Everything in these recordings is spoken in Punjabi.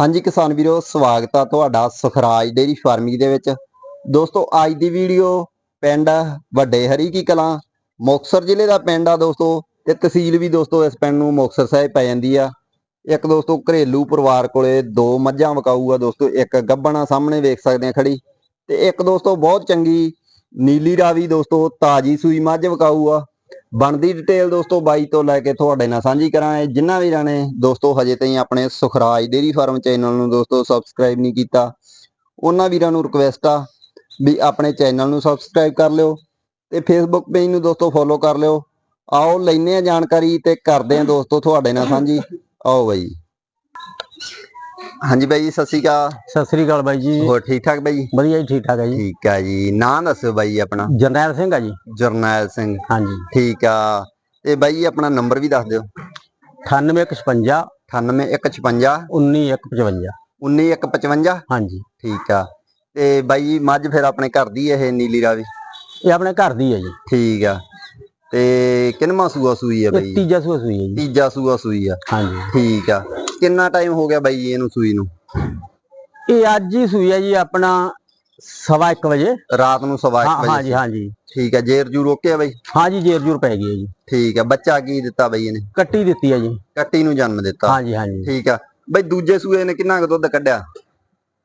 ਹਾਂਜੀ ਕਿਸਾਨ ਵੀਰੋ, ਸਵਾਗਤ ਆ ਤੁਹਾਡਾ ਸੁਖਰਾਜ ਡੇਰੀ ਫਾਰਮਿੰਗ ਦੇ ਵਿੱਚ। ਦੋਸਤੋ, ਅੱਜ ਦੀ ਵੀਡੀਓ ਪਿੰਡ ਵੱਡੇ ਹਰੀ ਕੀ ਕਲਾਂ, ਮੁਕਤਸਰ ਜ਼ਿਲ੍ਹੇ ਦਾ ਪਿੰਡ ਆ ਦੋਸਤੋ, ਤੇ ਤਹਿਸੀਲ ਵੀ ਦੋਸਤੋ ਇਸ ਪਿੰਡ ਨੂੰ ਮੁਕਤਸਰ ਸਾਹਿਬ ਪੈ ਜਾਂਦੀ ਆ। ਇੱਕ ਦੋਸਤੋ ਘਰੇਲੂ ਪਰਿਵਾਰ ਕੋਲੇ ਦੋ ਮੱਝਾਂ ਵਕਾਊ ਆ ਦੋਸਤੋ, ਇੱਕ ਗੱਬਣਾ ਸਾਹਮਣੇ ਵੇਖ ਸਕਦੇ ਆ ਖੜੀ, ਤੇ ਇੱਕ ਦੋਸਤੋ ਬਹੁਤ ਚੰਗੀ ਨੀਲੀ ਰਾਵੀ ਦੋਸਤੋ ਤਾਜੀ ਸੂਈ ਮੱਝ ਵਕਾਊ ਆ ਬਣਦੀ ਡਿਟੇਲ ਦੋਸਤੋ ਬਾਈ ਤੋਂ ਲੈ ਕੇ ਤੁਹਾਡੇ ਨਾਲ ਸਾਂਝੀ ਕਰਾਂਗੇ। ਜਿਨ੍ਹਾਂ ਵੀਰਾਂ ਨੇ ਦੋਸਤੋ ਹਜੇ ਤਾਈਂ ਆਪਣੇ ਸੁਖਰਾਜ ਡੇਰੀ ਫਾਰਮ ਚੈਨਲ ਨੂੰ ਦੋਸਤੋ ਸਬਸਕ੍ਰਾਈਬ ਨਹੀਂ ਕੀਤਾ, ਉਹਨਾਂ ਵੀਰਾਂ ਨੂੰ ਰਿਕਵੈਸਟ ਆ ਵੀ ਆਪਣੇ ਚੈਨਲ ਨੂੰ ਸਬਸਕ੍ਰਾਈਬ ਕਰ ਲਿਓ ਤੇ ਫੇਸਬੁੱਕ ਪੇਜ ਨੂੰ ਦੋਸਤੋ ਫੋਲੋ ਕਰ ਲਿਓ। ਆਓ ਲੈਨੇ ਆ ਜਾਣਕਾਰੀ ਤੇ ਕਰਦੇ ਆ ਦੋਸਤੋ ਤੁਹਾਡੇ ਨਾਲ ਸਾਂਝੀ। ਆਓ ਬਾਈ। ਹਾਂਜੀ ਬਾਈ ਜੀ, ਸਤਿ ਸ਼੍ਰੀ ਅਕਾਲ। ਸਤਿ ਸ੍ਰੀ ਅਕਾਲ ਬਾਈ ਜੀ। ਹੋਰ ਠੀਕ ਠਾਕ ਬਾਈ? ਵਧੀਆ ਜੀ ਠੀਕ ਠਾਕ ਹੈ ਜੀ। ਠੀਕ ਆ ਜੀ। ਨਾਂ ਦੱਸੋ ਬਾਈ ਆਪਣਾ। ਜਰਨੈਲ ਸਿੰਘ ਆ ਜੀ। ਜਰਨੈਲ ਸਿੰਘ। ਹਾਂਜੀ। ਠੀਕ ਆ। ਤੇ ਬਾਈ ਜੀ ਆਪਣਾ ਨੰਬਰ ਵੀ ਦੱਸ ਦਿਓ। 9856 98156 19155 19155 ਹਾਂਜੀ। ਠੀਕ ਆ। ਤੇ ਬਾਈ ਜੀ ਮੱਝ ਫਿਰ ਆਪਣੇ ਘਰ ਦੀ ਇਹ ਨੀਲੀ ਰਾਵੀ? ਇਹ ਆਪਣੇ ਘਰ ਦੀ ਹੈ ਜੀ। ਠੀਕ ਆ। ਤੇ ਕਿੰਨਵਾਂ ਸੂਆ ਸੂਈ ਆ ਇਹ ਬਾਈ? ਤੀਜਾ ਸੂਆ ਸੂਈ ਹੈ ਜੀ। ਤੀਜਾ ਸੂਆ ਸੂਈ ਆ। ਹਾਂਜੀ। ਠੀਕ ਆ। ਕਿੰਨਾ ਟਾਈਮ ਹੋ ਗਿਆ ਬਾਈ ਜੀ ਇਹਨੂੰ ਸੂਈ ਨੂੰ? ਇਹ ਅੱਜ ਹੀ ਸੂਈ ਹੈ ਜੀ ਆਪਣਾ ਸਵਾ 1 ਵਜੇ। ਰਾਤ ਨੂੰ ਸਵਾ ਹਾਂ ਇੱਕ ਹਾਂਜੀ ਵਜੇ। ਹਾਂਜੀ ਠੀਕ ਆ ਜੇਰ ਜੂ ਰੋਕਿਆ ਬਾਈ? ਹਾਂਜੀ ਜੇਰ ਜੂਰ ਪੈ ਗਈ ਹੈ ਜੀ। ਠੀਕ ਆ ਬੱਚਾ ਕੀ ਦਿੱਤਾ ਬਾਈ ਇਹਨੇ? ਕੱਟੀ ਦਿੱਤੀ ਹੈ ਜੀ। ਕੱਟੀ ਨੂੰ ਜਨਮ ਦਿੱਤਾ। ਹਾਂਜੀ ਹਾਂਜੀ। ਠੀਕ ਆ। ਬਾਈ ਦੂਜੇ ਸੂਏ ਨੇ ਕਿੰਨਾ ਕੁ ਦੁੱਧ ਕੱਢਿਆ?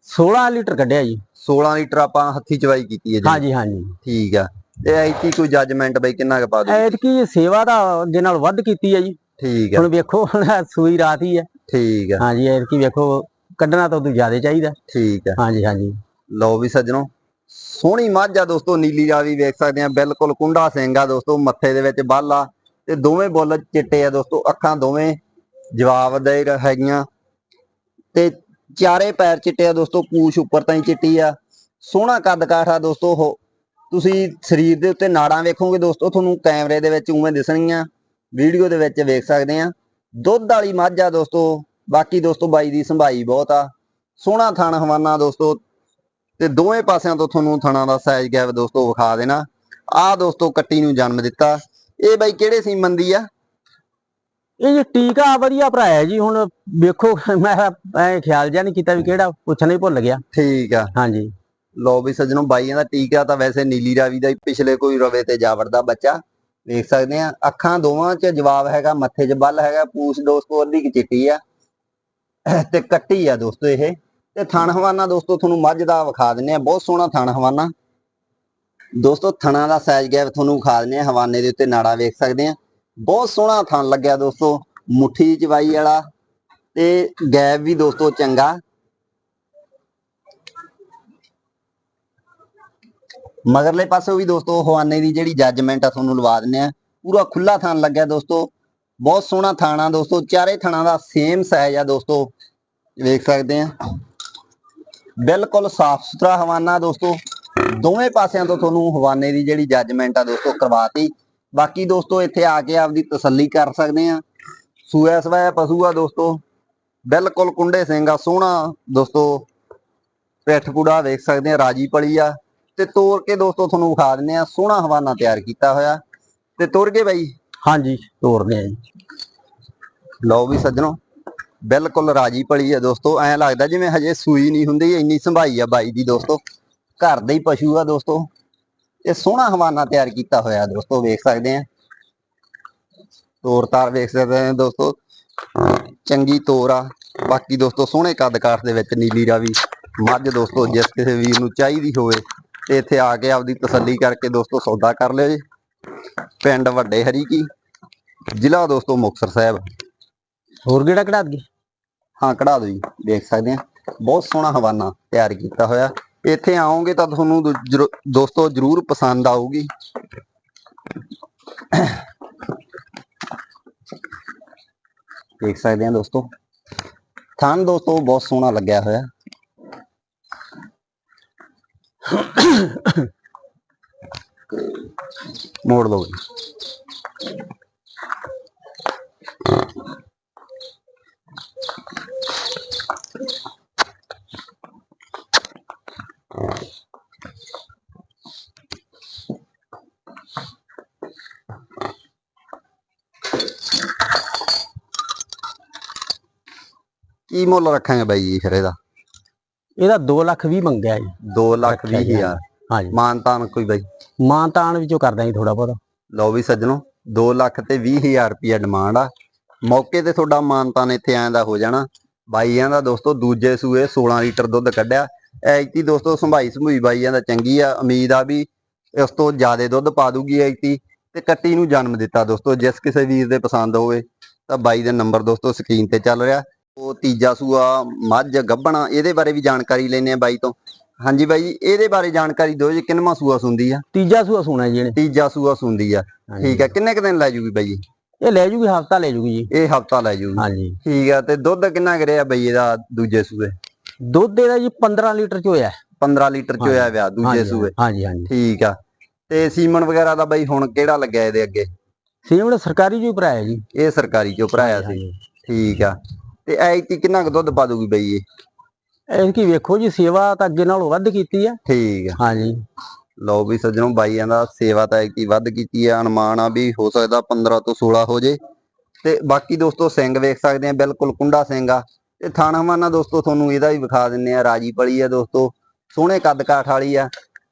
16 ਲੀਟਰ ਕੱਢਿਆ ਜੀ। 16 ਲੀਟਰ ਆਪਾਂ ਹੱਥੀ ਚਵਾਈ ਕੀਤੀ ਹੈ ਜੀ। ਹਾਂਜੀ ਹਾਂਜੀ। ਠੀਕ ਆ। ਤੇ ਐਤੀ ਕੋਈ ਜੱਜਮੈਂਟ ਬਾਈ ਕਿੰਨਾ ਕੁ ਪਾ ਦੂ ਐਤਕੀ ਸੇਵਾ ਦਾ ਅੱਗੇ ਨਾਲ ਵੱਧ ਕੀਤੀ ਹੈ ਜੀ। ਠੀਕ ਆ। ਹੁਣ ਵੇਖੋ ਸੂਈ ਰਾਤ ਹੀ ਹੈ ਠੀਕ ਆ। ਹਾਂਜੀ ਐਤਕੀ ਵੇਖੋ ਕੱਢਣਾ ਤਾਂ ਉਦੋਂ ਜ਼ਿਆਦਾ ਚਾਹੀਦਾ। ਠੀਕ ਆ। ਹਾਂਜੀ ਹਾਂਜੀ। ਲਓ ਵੀ ਸੱਜਣੋ ਸੋਹਣੀ ਮੱਝ ਆ ਦੋਸਤੋ ਨੀਲੀ ਰਾਵੀ ਵੇਖ ਸਕਦੇ ਆ। ਬਿਲਕੁਲ ਕੁੰਡਾ ਸਿੰਘ ਆ ਦੋਸਤੋ ਮੱਥੇ ਦੇ ਵਿੱਚ ਬੱਲ ਆ। ਤੇ ਦੋਵੇਂ ਬੁੱਲ ਚਿੱਟੇ ਆ ਦੋਸਤੋ ਅੱਖਾਂ ਦੋਵੇਂ ਜਵਾਬ ਦੇ ਹੈਗੀਆਂ। ਤੇ ਚਾਰੇ ਪੈਰ ਚਿੱਟੇ ਆ ਦੋਸਤੋ ਪੂਛ ਉੱਪਰ ਤਾਂ ਹੀ ਚਿੱਟੀ ਆ। ਸੋਹਣਾ ਕੱਦ ਕਾਠ ਦੋਸਤੋ ਉਹ। ਤੁਸੀਂ ਸਰੀਰ ਦੇ ਉੱਤੇ ਨਾੜਾਂ ਵੇਖੋਗੇ ਦੋਸਤੋ ਤੁਹਾਨੂੰ ਕੈਮਰੇ ਦੇ ਵਿੱਚ ਉਵੇਂ ਦਿਸਣਗੀਆਂ। ਵੀਡੀਓ ਦੇ ਵਿੱਚ ਵੇਖ ਸਕਦੇ ਆ। ਦੁੱਧ ਵਾਲੀ ਮੱਝ ਆ ਦੋਸਤੋ ਬਾਕੀ ਦੋਸਤੋ ਬਾਈ ਦੀ ਸੰਭਾਈ ਬਹੁਤ ਆ। ਸੋਹਣਾ ਥਣ ਹਵਾਨਾ ਦੋਸਤੋ ਤੇ ਦੋਵੇਂ ਪਾਸਿਆਂ ਤੋਂ ਤੁਹਾਨੂੰ ਥਣਾ ਦਾ ਸਾਈਜ਼ ਗੈਪ ਦੋਸਤੋ ਵਿਖਾ ਦੇਣਾ। ਆਹ ਦੋਸਤੋ ਕੱਟੀ ਨੂੰ ਜਨਮ ਦਿੱਤਾ। ਇਹ ਬਾਈ ਕਿਹੜੇ ਸੀਮਨ ਦੀ ਆ? ਇਹ ਜੀ ਟੀਕਾ ਵਧੀਆ ਭਰਾਇਆ ਜੀ ਹੁਣ ਵੇਖੋ ਮੈਂ ਐ ਖਿਆਲ ਜਿਹਾ ਨਹੀਂ ਕੀਤਾ ਵੀ ਕਿਹੜਾ ਪੁੱਛਣਾ ਹੀ ਭੁੱਲ ਗਿਆ। ਠੀਕ ਆ। ਹਾਂਜੀ। ਲੋ ਵੀ ਸੱਜਣੋ ਬਾਈਆਂ ਦਾ ਟੀਕਾ ਤਾਂ ਵੈਸੇ ਨੀਲੀ ਰਾਵੀ ਦਾ ਹੀ ਪਿਛਲੇ ਕੋਈ ਰਵੇ ਤੇ ਜਾ ਵੜਦਾ ਬੱਚਾ। ਦੇਖ ਸਕਦੇ ਆ ਅੱਖਾਂ ਦੋਵਾਂ 'ਚ ਜਵਾਬ ਹੈਗਾ, ਮੱਥੇ 'ਚ ਬੱਲ ਹੈਗਾ, ਪੂਛ ਦੋਸਤੋ ਅੱਧੀ ਚਿੱਟੀ ਆ, ਤੇ ਕੱਟੀ ਆ ਦੋਸਤੋ ਇਹ, ਤੇ ਥਣ ਹਵਾਨਾ ਦੋਸਤੋ ਤੁਹਾਨੂੰ ਮੱਝ ਦਾ ਵਿਖਾ ਦਿੰਨੇ ਆ ਬਹੁਤ ਸੋਹਣਾ ਥਣ ਹਵਾਨਾ। ਦੋਸਤੋ ਥਣਾ ਦਾ ਸਾਈਜ਼ ਗੈਪ ਤੁਹਾਨੂੰ ਵਿਖਾ ਦਿੰਨੇ ਆ ਹਵਾਨੇ ਦੇ ਉੱਤੇ ਨਾੜਾ ਵੇਖ ਸਕਦੇ ਆ ਬਹੁਤ ਸੋਹਣਾ ਥਣ ਲੱਗਿਆ ਦੋਸਤੋ, ਮੁੱਠੀ ਚਵਾਈ ਵਾਲਾ, ਤੇ ਗੈਪ ਵੀ ਦੋਸਤੋ ਚੰਗਾ। ਮਗਰਲੇ ਪਾਸੇ ਵੀ ਦੋਸਤੋ ਹਵਾਨੇ ਦੀ ਜਿਹੜੀ ਜੱਜਮੈਂਟ ਆ, ਤੁਹਾਨੂੰ ਲਵਾ ਦਿੰਨੇ ਆ। ਪੂਰਾ ਖੁੱਲਾ ਥਾਨ ਲੱਗਿਆ ਦੋਸਤੋ। ਬਹੁਤ ਸੋਹਣਾ ਥਾਣਾ ਦੋਸਤੋ। ਚਾਰੇ ਥਾਣਾ ਦਾ ਸੇਮ ਸਾਈਜ਼ ਆ ਦੋਸਤੋ। ਵੇਖ ਸਕਦੇ ਆ। ਬਿਲਕੁਲ ਸਾਫ਼ ਸੁਥਰਾ ਹਵਾਨਾ ਦੋਸਤੋ। ਦੋਵੇਂ ਪਾਸਿਆਂ ਤੋਂ ਤੁਹਾਨੂੰ ਹਵਾਨੇ ਦੀ ਜਿਹੜੀ ਜੱਜਮੈਂਟ ਆ ਦੋਸਤੋ, ਕਰਵਾਤੀ। ਬਾਕੀ ਦੋਸਤੋ, ਇੱਥੇ ਆ ਕੇ ਆਪਦੀ ਤਸੱਲੀ ਕਰ ਸਕਦੇ ਆ। ਸੂਆ ਸਵਾਇਆ ਪਸ਼ੂ ਆ ਦੋਸਤੋ। ਬਿਲਕੁਲ ਕੁੰਡੇ ਸਿੰਘ ਆ, ਸੋਹਣਾ ਦੋਸਤੋ। ਪਿੱਠ ਪੂੜਾ ਵੇਖ ਸਕਦੇ ਆ, ਰਾਜੀ ਪਲੀ ਆ। ਤੇ ਤੋੜ ਕੇ ਦੋਸਤੋ ਤੁਹਾਨੂੰ ਵਿਖਾ ਦਿੰਨੇ ਆ ਸੋਹਣਾ ਹਵਾਨਾ ਤਿਆਰ ਕੀਤਾ ਹੋਇਆ। ਤੇ ਤੁਰ ਗਏ ਬਾਈ? ਹਾਂਜੀ। ਤੋਰਦੇ ਆ ਜੀ। ਲਓ ਵੀ ਸੱਜਣੋ ਬਿਲਕੁਲ ਰਾਜੀ ਪਲੀ ਆ ਦੋਸਤੋ। ਐਂ ਲੱਗਦਾ ਜਿਵੇਂ ਹਜੇ ਸੂਈ ਨਹੀਂ ਹੁੰਦੀ ਇੰਨੀ ਸੰਭਾਈ ਆ ਬਾਈ ਦੀ ਦੋਸਤੋ। ਘਰ ਦਾ ਹੀ ਪਸ਼ੂ ਆ ਦੋਸਤੋ। ਇਹ ਸੋਹਣਾ ਹਵਾਨਾ ਤਿਆਰ ਕੀਤਾ ਹੋਇਆ ਦੋਸਤੋ ਵੇਖ ਸਕਦੇ ਆ ਤੋਰ ਤਾਰ ਵੇਖ ਸਕਦੇ ਆ ਦੋਸਤੋ। ਚੰਗੀ ਤੋਰ ਆ। ਬਾਕੀ ਦੋਸਤੋ ਸੋਹਣੇ ਕੱਦ ਕਾਠ ਦੇ ਵਿੱਚ ਨੀਲੀ ਰਾਵੀ ਮੱਝ ਦੋਸਤੋ ਜਿਸ ਕਿਸੇ ਵੀਰ ਨੂੰ ਚਾਹੀਦੀ ਹੋਵੇ। ਤੇ ਇੱਥੇ ਆ ਕੇ ਆਪਦੀ ਤਸੱਲੀ ਕਰਕੇ ਦੋਸਤੋ ਸੌਦਾ ਕਰ ਲਿਓ ਜੀ। ਪਿੰਡ ਵੱਡੇ ਹਰੀ ਕੀ ਜ਼ਿਲ੍ਹਾ ਦੋਸਤੋ ਮੁਕਤਸਰ ਸਾਹਿਬ। ਹੋਰ ਕਿਹੜਾ ਕਢਾ ਦਈਏ? ਹਾਂ ਕਢਾ ਦਿਓ ਜੀ ਦੇਖ ਸਕਦੇ ਆ। ਬਹੁਤ ਸੋਹਣਾ ਹਵਾਨਾ ਤਿਆਰ ਕੀਤਾ ਹੋਇਆ। ਇੱਥੇ ਆਓਗੇ ਤਾਂ ਤੁਹਾਨੂੰ ਦੋਸਤੋ ਜਰੂਰ ਪਸੰਦ ਆਊਗੀ। ਦੇਖ ਸਕਦੇ ਆ ਦੋਸਤੋ। ਥਾਨ ਦੋਸਤੋ ਬਹੁਤ ਸੋਹਣਾ ਲੱਗਿਆ ਹੋਇਆ। ਮੋੜ ਲਓ ਜੀ ਕੀ ਮੁੱਲ ਰੱਖਾਂਗੇ ਬਾਈ ਜੀ ਫਿਰ ਇਹਦਾ ਇਹਦਾ 2 ਲੱਖ ਵੀ ਮੰਗਿਆ ਜੀ। 2 ਲੱਖ ਰੱਖਿਆ ਵੀਹ ਜੀ। ਹਜ਼ਾਰ। ਹਾਂਜੀ। ਮਾਨਤਾਨ ਕੋਈ ਬਾਈ? ਮਾਨ ਤਾਨ ਵਿੱਚੋਂ ਕਰਦਾ ਜੀ ਥੋੜਾ ਬਹੁਤਾ। ਲਓ ਵੀ ਸੱਜਣੋ 2 ਲੱਖ ਤੇ 20000 ਰੁਪਿਆ ਡਿਮਾਂਡ ਆ। ਮੌਕੇ ਤੇ ਤੁਹਾਡਾ ਮਾਨਤਾਨ ਇੱਥੇ ਦਾ ਹੋ ਜਾਣਾ। ਬਾਈਆਂ ਦਾ ਦੋਸਤੋ ਦੂਜੇ ਸੂਏ 16 ਲੀਟਰ ਦੁੱਧ ਕੱਢਿਆ। ਐਤੀ ਦੋਸਤੋ ਸੰਭਾਈ ਸੰਭੂਈ ਬਾਈਆਂ ਦਾ ਚੰਗੀ ਆ। ਉਮੀਦ ਆ ਵੀ ਇਸ ਤੋਂ ਜ਼ਿਆਦਾ ਦੁੱਧ ਪਾ ਦੂਗੀ ਐਤੀ ਤੇ ਕੱਟੀ ਨੂੰ ਜਨਮ ਦਿੱਤਾ ਦੋਸਤੋ। ਜਿਸ ਕਿਸੇ ਵੀਰ ਦੇ ਪਸੰਦ ਹੋਵੇ ਤਾਂ ਬਾਈ ਦਾ ਨੰਬਰ ਦੋਸਤੋ ਸਕਰੀਨ ਤੇ ਚੱਲ ਰਿਹਾ। ਉਹ ਤੀਜਾ ਸੂਆ ਮੱਝ ਗੱਭਣਾ ਇਹਦੇ ਬਾਰੇ ਵੀ ਜਾਣਕਾਰੀ ਲੈਣੇ ਆ ਬਾਈ ਤੋਂ। ਹਾਂਜੀ ਬਾਈ ਜੀ ਇਹਦੇ ਬਾਰੇ ਜਾਣਕਾਰੀ ਦਿਓ ਜੀ ਕਿੰਨਵਾਂ ਸੂਆ ਸੁੰਦੀ ਆ? ਤੀਜਾ ਸੂਆ ਸੁਣਾ ਜੀ ਇਹਨੇ। ਤੀਜਾ ਸੂਆ ਸੁੰਦੀ ਆ। ਠੀਕ ਆ ਕਿੰਨੇ ਕੁ ਦਿਨ ਲੈ ਜੂਗੀ ਬਾਈ ਜੀ? ਇਹ ਲੈ ਜੂਗੀ ਹਫਤਾ ਲੈ ਜੂਗੀ ਜੀ। ਇਹ ਹਫਤਾ ਲੈ ਜੂਗੀ। ਹਾਂਜੀ। ਠੀਕ ਆ ਤੇ ਦੁੱਧ ਕਿੰਨਾ ਕਰਿਆ ਬਈ ਇਹਦਾ ਦੂਜੇ ਸੂਏ? ਦੁੱਧ ਇਹਦਾ ਜੀ 15 ਲੀਟਰ ਚ ਹੋਇਆ। 15 ਲੀਟਰ ਚ ਹੋਇਆ ਵਿਆ ਦੂਜੇ ਸੂਏ। ਹਾਂਜੀ ਹਾਂਜੀ। ਠੀਕ ਆ ਤੇ ਸੀਮਨ ਵਗੈਰਾ ਦਾ ਬਈ ਹੁਣ ਕਿਹੜਾ ਲੱਗਿਆ ਇਹਦੇ ਅੱਗੇ? ਸੀਮਣ ਸਰਕਾਰੀ ਜੋ ਭਰਾਇਆ ਜੀ। ਇਹ ਸਰਕਾਰੀ ਚੋਂ ਭਰਾਇਆ ਸੀ। ਠੀਕ ਆ। ਤੇ ਐਤੀ ਕਿੰਨਾ ਕੁ ਦੁੱਧ ਪਾ ਦੂਗੀ ਬਈ ਇਹ? ਇਹ ਕੀ ਵੇਖੋ ਜੀ ਸੇਵਾ ਤਾਂ ਅੱਗੇ ਨਾਲੋਂ ਵੱਧ ਕੀਤੀ ਆ। ਠੀਕ ਆ। ਹਾਂਜੀ। ਲਓ ਵੀ ਸੱਜਣੋ ਬਾਈਆਂ ਦਾ ਸੇਵਾ ਤਾਂ ਐਤੀ ਵੱਧ ਕੀਤੀ ਆ ਅਨੁਮਾਨ ਆ ਵੀ ਹੋ ਸਕਦਾ 15 ਤੋਂ 16 ਹੋ ਜੇ। ਤੇ ਬਾਕੀ ਦੋਸਤੋ ਸਿੰਘ ਵੇਖ ਸਕਦੇ ਆ ਬਿਲਕੁਲ ਕੁੰਡਾ ਸਿੰਘ ਆ। ਤੇ ਥਾਣਾ ਹਵਾਨਾ ਦੋਸਤੋ ਤੁਹਾਨੂੰ ਇਹਦਾ ਵੀ ਵਿਖਾ ਦਿੰਨੇ ਆ ਰਾਜੀ ਪਲੀ ਆ ਦੋਸਤੋ ਸੋਹਣੇ ਕੱਦ ਕਾਠ ਵਾਲੀ ਆ।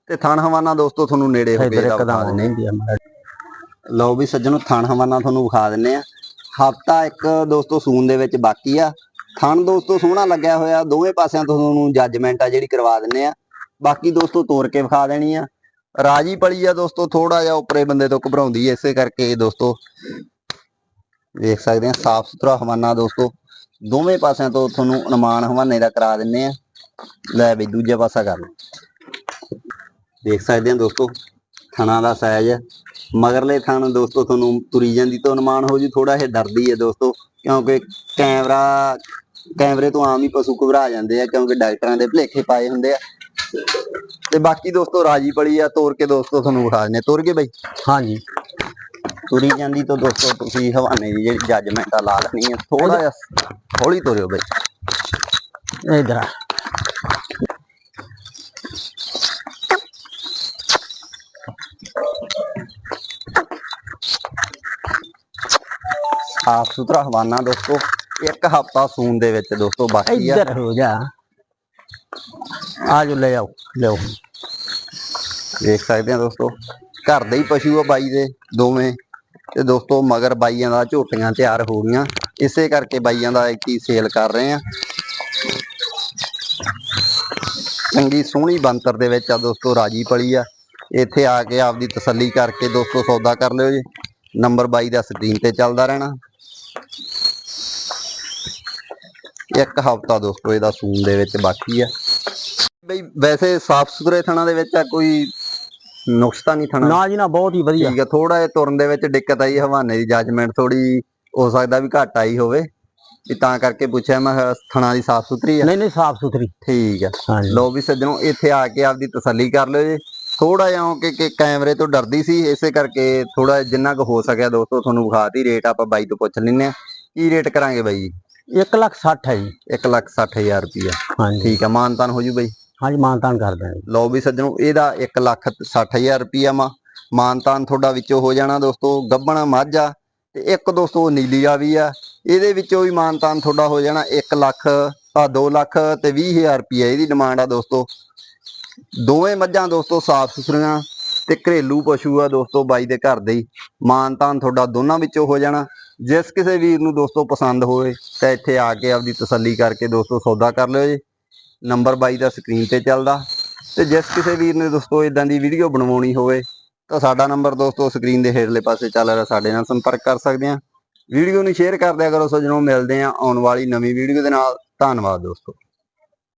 ਤੇ ਥਾਣ ਹਵਾਨਾ ਦੋਸਤੋ ਤੁਹਾਨੂੰ ਨੇੜੇ ਹੋ ਇਧਰ ਇਹਦਾ ਵਿਖਾ ਦਿੰਨੇ ਲਓ ਵੀ ਸੱਜਣੋ ਥਣ ਹਵਾਨਾ ਤੁਹਾਨੂੰ ਵਿਖਾ ਦਿੰਨੇ ਆ। ਹਫਤਾ ਇੱਕ ਦੋਸਤੋ ਸੂਨ ਦੇ ਵਿੱਚ ਬਾਕੀ ਆ। ਥਣ ਦੋਸਤੋ ਸੋਹਣਾ ਲੱਗਿਆ ਹੋਇਆ, ਦੋਵੇਂ ਪਾਸਿਆਂ ਤੋਂ ਤੁਹਾਨੂੰ ਜੱਜਮੈਂਟ ਆ ਜਿਹੜੀ ਕਰਵਾ ਦਿੰਨੇ ਆ। ਬਾਕੀ ਦੋਸਤੋ ਤੋੜ ਕੇ ਵਿਖਾ ਦੇਣੀ ਆ। ਰਾਜੀ ਪਲੀ ਆ ਦੋਸਤੋ ਥੋੜਾ ਜਿਹਾ ਉੱਪਰੇ ਬੰਦੇ ਤੋਂ ਘਬਰਾਉਂਦੀ ਐ ਇਸੇ ਕਰਕੇ ਦੋਸਤੋ। ਵੇਖ ਸਕਦੇ ਆ ਸਾਫ਼ ਸੁਥਰਾ ਹਵਾਨਾ ਦੋਸਤੋ। ਦੋਵੇਂ ਪਾਸਿਆਂ ਤੋਂ ਤੁਹਾਨੂੰ ਅਨੁਮਾਨ ਹਵਾਨੇ ਦਾ ਕਰਾ ਦਿੰਨੇ ਆ। ਲੈ ਬਈ, ਦੂਜਾ ਪਾਸਾ ਕਰ। ਲਓ ਦੇਖ ਸਕਦੇ ਆ ਦੋਸਤੋ, ਥਣਾ ਦਾ ਸਾਈਜ਼ ਮਗਰਲੇ ਥਣ ਦੋਸਤੋ ਤੁਹਾਨੂੰ ਤੁਰੀ ਜਾਂਦੀ ਤੋਂ ਅਨੁਮਾਨ ਹੋ ਜੂ ਥੋੜਾ ਜਿਹਾ ਡਰਦੀ ਹੈ ਦੋਸਤੋ ਕਿਉਂਕਿ ਕੈਮਰਾ ਕੈਮਰੇ ਤੋਂ ਆਮ ਹੀ ਪਸ਼ੂ ਘਬਰਾ ਜਾਂਦੇ ਆ ਕਿਉਂਕਿ ਡਾਕਟਰਾਂ ਦੇ ਭਲੇਖੇ ਪਾਏ ਹੁੰਦੇ ਆ। ਤੇ ਬਾਕੀ ਦੋਸਤੋ ਰਾਜੀ ਪਲੀ ਆ ਤੋਰ ਕੇ ਦੋਸਤੋ ਤੁਹਾਨੂੰ ਵਿਖਾ ਦਿੰਦੇ। ਤੁਰ ਗਏ ਬਈ। ਹਾਂਜੀ। ਤੁਰੀ ਜਾਂਦੀ ਤੋਂ ਦੋਸਤੋ ਤੁਸੀਂ ਹਵਾਨੇ ਦੀ ਜਿਹੜੀ ਜੱਜਮੈਂਟ ਆ ਲਾ ਲੈਣੀ ਆ। ਥੋੜਾ ਜਿਹਾ ਹੌਲੀ ਤੁਰਿਓ ਬਈ। ਇਧਰ ਆ। ਸਾਫ਼ ਸੁਥਰਾ ਹਵਾਨਾ ਦੋਸਤੋ ਇੱਕ ਹਫਤਾ ਸੂਨ ਦੇ ਵਿੱਚ ਦੋਸਤੋ ਬਾਕੀ ਆ। ਇੱਧਰ ਹੋ ਜਾ। ਆ ਜੋ ਲੈ ਆਓ ਲਿਓ ਦੇਖ ਸਕਦੇ ਆ ਦੋਸਤੋ ਘਰ ਦੇ ਹੀ ਪਸ਼ੂ ਆ ਬਾਈ ਦੇ ਦੋਵੇਂ। ਤੇ ਦੋਸਤੋ ਮਗਰ ਬਾਈਆਂ ਦਾ ਝੋਟੀਆਂ ਤਿਆਰ ਹੋ ਗਈਆਂ ਇਸੇ ਕਰਕੇ ਬਾਈਆਂ ਦਾ ਇੱਕ ਹੀ ਸੇਲ ਕਰ ਰਹੇ ਆ। ਚੰਗੀ ਸੋਹਣੀ ਬੰਤਰ ਦੇ ਵਿੱਚ ਆ ਦੋਸਤੋ ਰਾਜੀ ਪਲੀ ਆ। ਇੱਥੇ ਆ ਕੇ ਆਪਦੀ ਤਸੱਲੀ ਕਰਕੇ ਦੋਸਤੋ ਸੌਦਾ ਕਰ ਲਿਓ ਜੀ। ਨੰਬਰ ਬਾਈ ਦਾ ਸਕਰੀਨ ਤੇ ਚੱਲਦਾ ਰਹਿਣਾ। ਇੱਕ ਹਫਤਾ ਦੋਸਤੋ ਇਹਦਾ ਸੂਨ ਦੇ ਵਿੱਚ ਬਾਕੀ ਆ। ਬਈ ਵੈਸੇ ਸਾਫ਼ ਸੁਥਰੇ ਥਣਾ ਦੇ ਵਿੱਚ ਆ ਕੋਈ ਨੁਕਸ ਤਾਂ ਨਹੀਂ ਥਣਾ? ਨਾ ਜੀ ਨਾ ਬਹੁਤ ਹੀ ਵਧੀਆ। ਠੀਕ ਆ ਥੋੜਾ ਜਿਹਾ ਤੁਰਨ ਦੇ ਵਿੱਚ ਦਿੱਕਤ ਆਈ ਹਵਾਨੇ ਦੀ ਜੱਜਮੈਂਟ ਥੋੜੀ ਹੋ ਸਕਦਾ ਵੀ ਘੱਟ ਆਈ ਹੋਵੇ। ਵੀ ਤਾਂ ਕਰਕੇ ਪੁੱਛਿਆ ਮੈਂ ਥਣਾ ਦੀ ਸਾਫ਼ ਸੁਥਰੀ ਆ। ਨਹੀਂ ਨਹੀਂ ਸਾਫ਼ ਸੁਥਰੀ ਠੀਕ ਆ। ਲੋ ਵੀ ਸੱਜਣੋ ਇੱਥੇ ਆ ਕੇ ਆਪਦੀ ਤਸੱਲੀ ਕਰ ਲਿਓ ਜੀ। ਥੋੜਾ ਜਿਹਾ ਕਿ ਕਿ ਕੈਮਰੇ ਤੋਂ ਡਰਦੀ ਸੀ ਇਸੇ ਕਰਕੇ ਥੋੜਾ ਜਿੰਨਾ ਕੁ ਹੋ ਸਕਿਆ ਦੋਸਤੋ ਤੁਹਾਨੂੰ ਵਿਖਾਤੀ ਰੇਟ ਆਪਾਂ ਬਾਈ ਤੋਂ ਪੁੱਛ ਲੈਨੇ ਆ ਕੀ ਰੇਟ ਕਰਾਂਗੇ ਬਾਈ ਜੀ? 1 ਲੱਖ 60 ਹੈ ਜੀ। 1 ਲੱਖ 60000 ਰੁਪਿਆ ਹਾਂਜੀ। ਠੀਕ ਆ ਮਾਨਤਾਨ ਹੋ ਜੂ ਬਾਈ? ਹਾਂਜੀ ਮਾਨਤਾਨ ਕਰਦੇ ਹਾਂ ਜੀ। ਲਓ ਵੀ ਸੱਜਣੋ ਇਹਦਾ 1 ਲੱਖ 60000 ਰੁਪਿਆ ਮਾ ਮਾਨਤਾਨ ਤੁਹਾਡਾ ਵਿੱਚੋਂ ਹੋ ਜਾਣਾ ਦੋਸਤੋ ਗੱਬਣ ਮਾਝਾ ਤੇ ਇੱਕ ਦੋਸਤੋ ਨੀਲੀ ਆ ਵੀ ਆ। ਇਹਦੇ ਵਿੱਚੋਂ ਵੀ ਮਾਨਤਾਨ ਤੁਹਾਡਾ ਹੋ ਜਾਣਾ 1 ਲੱਖ ਆ 2 ਲੱਖ ਤੇ 20000 ਰੁਪਿਆ ਇਹਦੀ ਡਿਮਾਂਡ ਆ ਦੋਸਤੋ। ਦੋਵੇਂ ਮੱਝਾਂ ਦੋਸਤੋ ਸਾਫ਼ ਸੁਥਰੀਆਂ ਤੇ ਘਰੇਲੂ ਪਸ਼ੂ ਆ ਦੋਸਤੋ ਬਾਈ ਦੇ ਘਰ ਦੇ ਹੀ। ਮਾਨਤਾਨ ਤੁਹਾਡਾ ਦੋਨਾਂ ਵਿੱਚੋਂ ਹੋ ਜਾਣਾ। ਜਿਸ ਕਿਸੇ ਵੀਰ ਨੂੰ ਦੋਸਤੋ ਪਸੰਦ ਹੋਵੇ ਤਾਂ ਇੱਥੇ ਆ ਕੇ ਆਪਦੀ ਤਸੱਲੀ ਕਰਕੇ ਦੋਸਤੋ ਸੌਦਾ ਕਰ ਲਿਓ ਜੀ। ਨੰਬਰ ਬਾਈ ਦਾ ਸਕਰੀਨ ਤੇ ਚੱਲਦਾ। ਤੇ ਜਿਸ ਕਿਸੇ ਵੀਰ ਨੇ ਦੋਸਤੋ ਇਦਾਂ ਦੀ ਵੀਡੀਓ ਬਣਵਾਉਣੀ ਹੋਵੇ ਤਾਂ ਸਾਡਾ ਨੰਬਰ ਦੋਸਤੋ ਸਕਰੀਨ ਦੇ ਹੇਠਲੇ ਪਾਸੇ ਚੱਲ ਰਿਹਾ ਸਾਡੇ ਨਾਲ ਸੰਪਰਕ ਕਰ ਸਕਦੇ ਆ ਵੀਡੀਓ ਨੂੰ ਸ਼ੇਅਰ ਕਰ ਦਿਆ ਕਰੋ ਸੱਜਣੋ ਮਿਲਦੇ ਆ ਆਉਣ ਵਾਲੀ ਨਵੀਂ ਵੀਡੀਓ ਦੇ ਨਾਲ। ਧੰਨਵਾਦ ਦੋਸਤੋ।